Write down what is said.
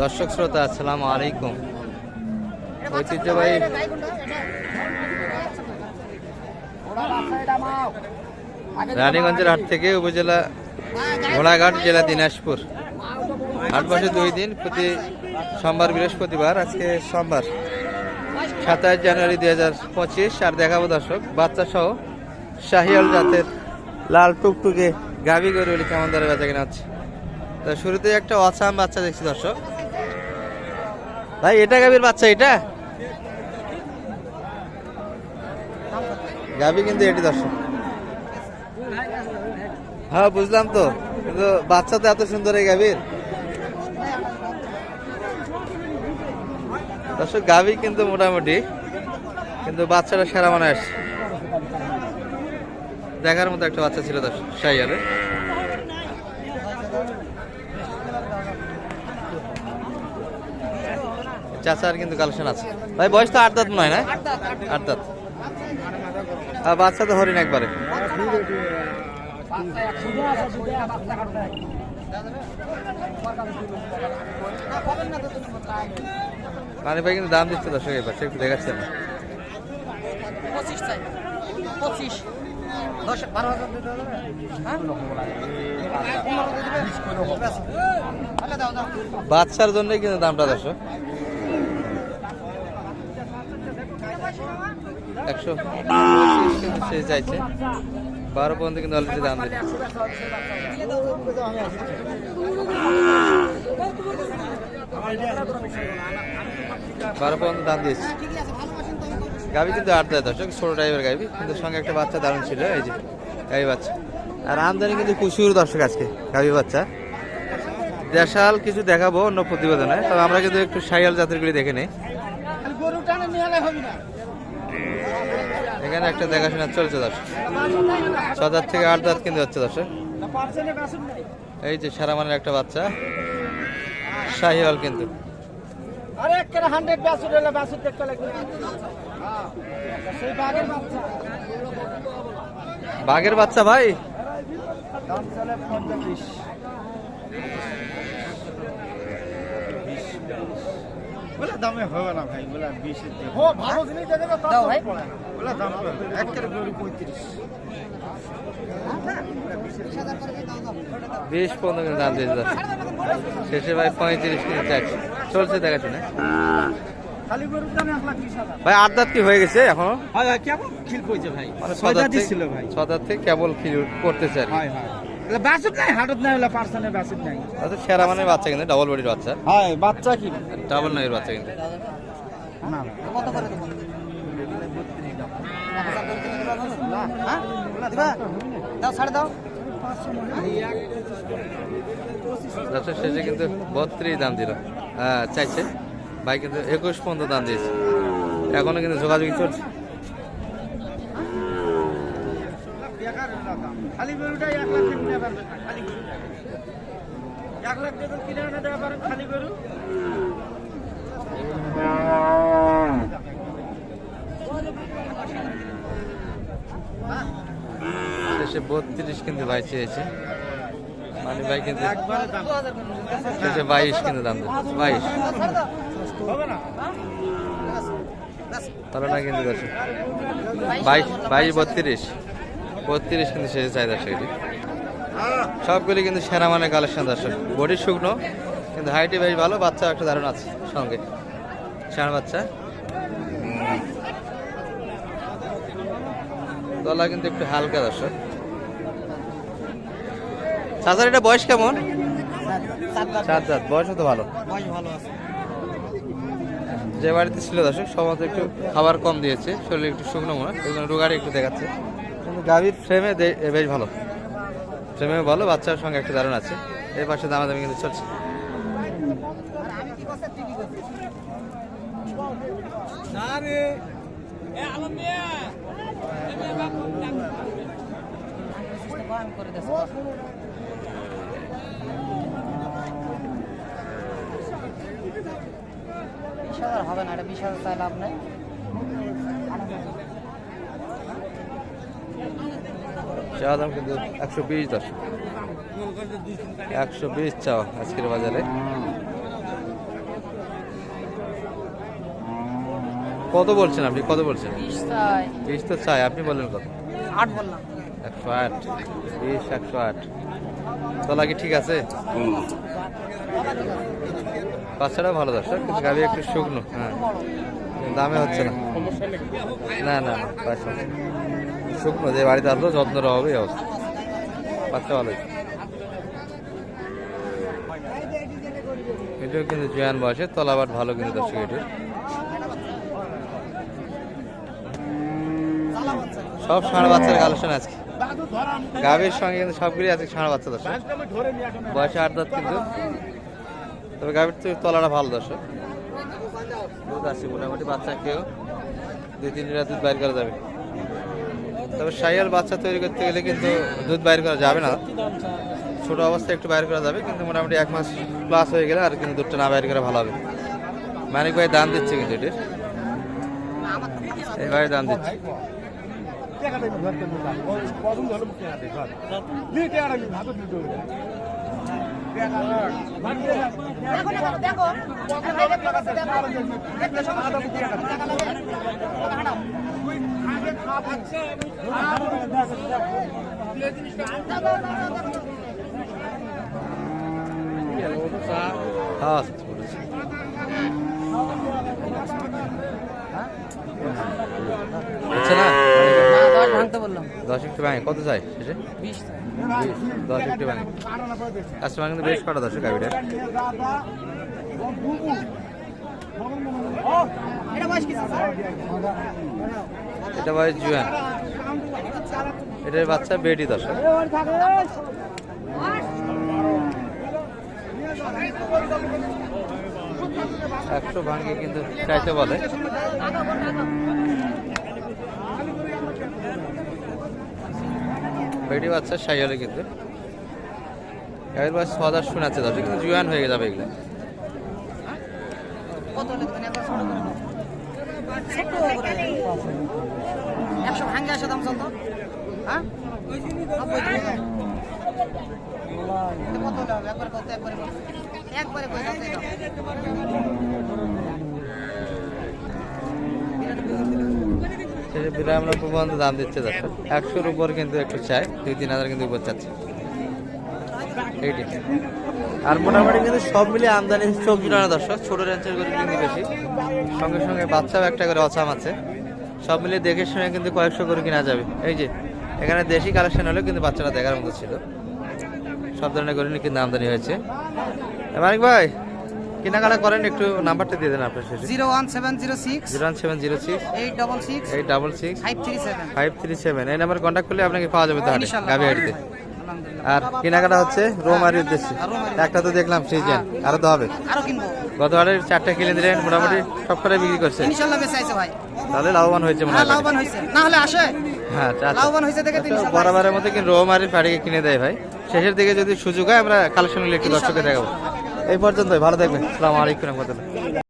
দর্শক শ্রোতা আসসালামু আলাইকুম। ঐতিহ্যবাহী রানীগঞ্জের হাট থেকে উপজেলা ঘোড়াঘাট জেলা দিনাজপুর। হাট বসে দুই দিন প্রতি সোমবার বৃহস্পতিবার আজকে সোমবার সাতাশ জানুয়ারি দুই হাজার পঁচিশ। আর দেখাবো দর্শক বাচ্চা সহ শাহিয়াল জাতের লাল টুকটুকে গাভি গরু কেমন দরে বেচা কেনা হচ্ছে। তো শুরুতে একটা অসাম বাচ্চা দেখছি, দর্শক। ভাই, এটা গাভীর বাচ্চা এটা? গাভি কিন্তু এটি, দর্শক। হ্যাঁ বুঝলাম তো। কিন্তু বাচ্চা তো এত সুন্দর এই গাভীর। দর্শক, গাভি কিন্তু মোটামুটি, কিন্তু বাচ্চাটা সেরা মনে দেখার মতো একটা বাচ্চা ছিল, দর্শক সাইয়ালে চাচার কিন্তু কালেকশন আছে। ভাই বয়স তো আট দাঁত মনে হয় না? আট দাঁত। আর বাচ্চা তো হরিণ একবারে। পানি ভাই কিন্তু দাম দিচ্ছে দর্শক এবার একটু দেখাচ্ছে না। পঁচিশ। দশ বারো হাজার দিতে হবে। হ্যাঁ? বাচ্চার জন্যই কিন্তু দামটা দর্শক। একশো সে চাইছে বারো পর্যন্ত কিন্তু অলরেডি দাম দিচ্ছে বারো পর্যন্ত দাম দিয়েছে। গাভি কিন্তু আট দেয় দর্শক ছোট টাইপের গাবি কিন্তু সঙ্গে একটা বাচ্চা দারুণ ছিল, এই যে গাবি বাচ্চা। আর আমদানি কিন্তু প্রচুর দর্শক আজকে, গাভি বাচ্চা। দেশাল কিছু দেখাবো, অন্য প্রতিবেদনে। তবে আমরা কিন্তু একটু সাইয়াল জাতেরগুলি দেখে নিই। গরু টানে নিয়ে হবে না। এখানে একটা দেখাশোনা চলছে দর্শক। ছ দাঁত থেকে আট দাঁত কিন্তু হচ্ছে দর্শক। এই যে সারা মানের একটা বাচ্চা শাহিওয়াল কিন্তু। বাঘের বাচ্চা। ভাই? দাম বলে দামে হবে না ভাই দিকে ও ভালো জিনিস দেখে দাও ভাই। বলে দাম গরু পঁয়ত্রিশ। বিশ পনেরো কিন্তু দাম দিয়েছে দর্শক শেষে ভাই পঁয়ত্রিশ কিন্তু চাইছে চলছে এক বিশ হাজার। ভাই আট দাঁত কি হয়ে গেছে এখনও? কেমন খিল পড়ছে ভাই। মানে ছয় দাঁত ছিল ভাই। ছ দাঁত থেকে কেবল খিল করতেছে আর নাই হাটত নাই নাই। অর্থাৎ সেরা মানের বাচ্চা কিন্তু ডাবল বডির বাচ্চা। হয় বাচ্চা কি? ডাবল নাইয়ের বাচ্চা কিন্তু। না। কত করে দেবো হ্যাঁ দিবা দাও ছাড়ে দাও। দর্শক শেষে কিন্তু বত্রিশ দাম দিল। হ্যাঁ চাইছে। ভাই কিন্তু একুশ পর্যন্ত দাম দিয়েছে। এখনও কিন্তু যোগাযোগ চলছে। দাম। খালি গরুটাই এক লাখ কিনে পারবেন না খালি গরুটাই এক লাখ টাকা কিনে এনে দেওয়া পারেন খালি গরু? শেষে বত্রিশ কিন্তু ভাই চেয়েছে। মানে ভাই কিন্তু শেষে বাইশ কিন্তু দাম বাইশ। তাহলে না কিন্তু বাইশ বাইশ বত্রিশ। বত্রিশ কিন্তু শেষে চাই দর্শক সবগুলি কিন্তু সেরা মানে কালেকশন দর্শক। বডি শুকনো, কিন্তু হাইটে বেশ ভালো, বাচ্চা একটা দারুণ আছে সঙ্গে। ষাঁড় বাচ্চা। গলা কিন্তু একটু হালকা দর্শক। চাচার এটা বয়স কেমন? চার দাঁত। বয়সও তো ভালো। যে বাড়িতে ছিল দর্শক, সমস্ত একটু খাবার কম দিয়েছে, শরীর একটু শুকনো মনে জন্য রোগারে একটু দেখাচ্ছে। গাভীর ফ্রেমে বেশ ভালো। ফ্রেমে ভালো, বাচ্চার সঙ্গে একটা দারুণ আছে। এই পাশে দামাদামি কিন্তু চলছে। হবে না, এটা বিশ হাজার তাই লাভ নেই। চা দাম কিন্তু একশো বিশ দশ একশো বিশ চা আজকের বাজারে। কত বলছেন আপনি? কত বলছেন? বিশ তো চাই। আপনি বললেন কত? আট বললাম। একশো আট। বিশ একশো আট। তলা কি ঠিক আছে? বাচ্চাটা ভালো দর্শক গাড়ি একটু শুকনো হ্যাঁ। দামে হচ্ছে না। না না বাচ্চা শুকনো, যে বাড়িতে আসলো, যত্ন হবে অবস্থা। বাচ্চা ভালো এটাও কিন্তু জয়ান বয়সে তলাবাট ভালো কিন্তু দর্শক এটির সব ষাঁড় বাচ্চার কালেকশন আজকে। গাভীর সঙ্গে কিন্তু সবগুলি আছে ষাঁড় বাচ্চা দর্শক। বয়সে আট দাঁত কিন্তু। তবে গাভীর তো তলাটা ভালো দর্শক। দুধ আছে, মোটামুটি বাচ্চা কেউ। দুই তিন লিটার দুধ বাইর করা যাবে। তবে সাইয়াল বাচ্চা তৈরি করতে গেলে কিন্তু দুধ বাইর করা যাবে না। ছোট অবস্থায় একটু বাইর করা যাবে, কিন্তু মোটামুটি এক মাস প্লাস হয়ে গেলে আর কিন্তু দুধটা না বাইর করা ভালো হবে। মানিক ভাই দাম দিচ্ছে কিন্তু এটির। এই ভাই দাম দিচ্ছে। হ্যাঁ হচ্ছে না দশ দশ একটু ভাঙে কত চাই শেষে? দশ একটু ভাঙে। কাস্টমার কিন্তু বেশ কটা দর্শক গাড়িটা এটা বয়স জুয়ান। এটার বাচ্চা বেটি দশা একশো ভাঙে কিন্তু চাইতে বলে। বেটি বাচ্চা সাই হলে কিন্তু বয়স ছ হাজার শোনাচ্ছে দর্শক, কিন্তু জুয়ান হয়ে যাবে এগুলো। একবার একশো ভাঙে আসে দাম চলতো। দাও। শেষে বিরাম নব্বই পর্যন্ত দাম দিচ্ছে দর্শক একশোর উপর কিন্তু একটু চাই, দুই তিন হাজার কিন্তু উপর চাচ্ছে। আর মোটামুটি কিন্তু সব মিলিয়ে আমদানি চব্বিশ টাকা দর্শক, ছোট রেঞ্জের গরু কিন্তু বেশি। সঙ্গে সঙ্গে বাচ্চাও একটা করে অচাম আছে। সব মিলিয়ে দেখে শুনে কিন্তু কয়েকশো করে কিনা যাবে। এই যে এখানে দেশি কালেকশন হলেও কিন্তু বাচ্চারা দেখার মতো ছিল। সব ধরনের করেন কিন্তু আমদানি হয়েছে। মানিক ভাই কেনাকাটা করেন একটু নাম্বারটা দিয়ে দেন আপনার শেষে zero one seven zero six. Zero one seven zero six. Eight double six. Eight double six. Five three seven. Five three seven. এই নাম্বার কন্ট্যাক্ট করলে আপনাকে পাওয়া যাবে তাহলে ইনশাল্লাহ। গাভি হাটিতে আলহামদুলিল্লাহ আর কেনাকাটা হচ্ছে রোমারি উদ্দেশ্যে। একটা তো দেখলাম সিজন আরও তো হবে। গতবারের চারটা কিনে দিলেন মোটামুটি সব করে বিক্রি করছে। তাহলে লাভবান হয়েছে মনে হ্যাঁ হয় না হলে আসে। হ্যাঁ আচ্ছা, আচ্ছা। আচ্ছা, বরাবরের মধ্যে কিন্তু রোমারির ফাড়িকে কিনে দেয় ভাই। শেষের দিকে যদি সুযোগ হয় আমরা কালেকশন একটু দর্শককে দেখাবো। এই পর্যন্তই ভালো থাকবেন। আসসালামু আলাইকুম রহমতুল্লাহ।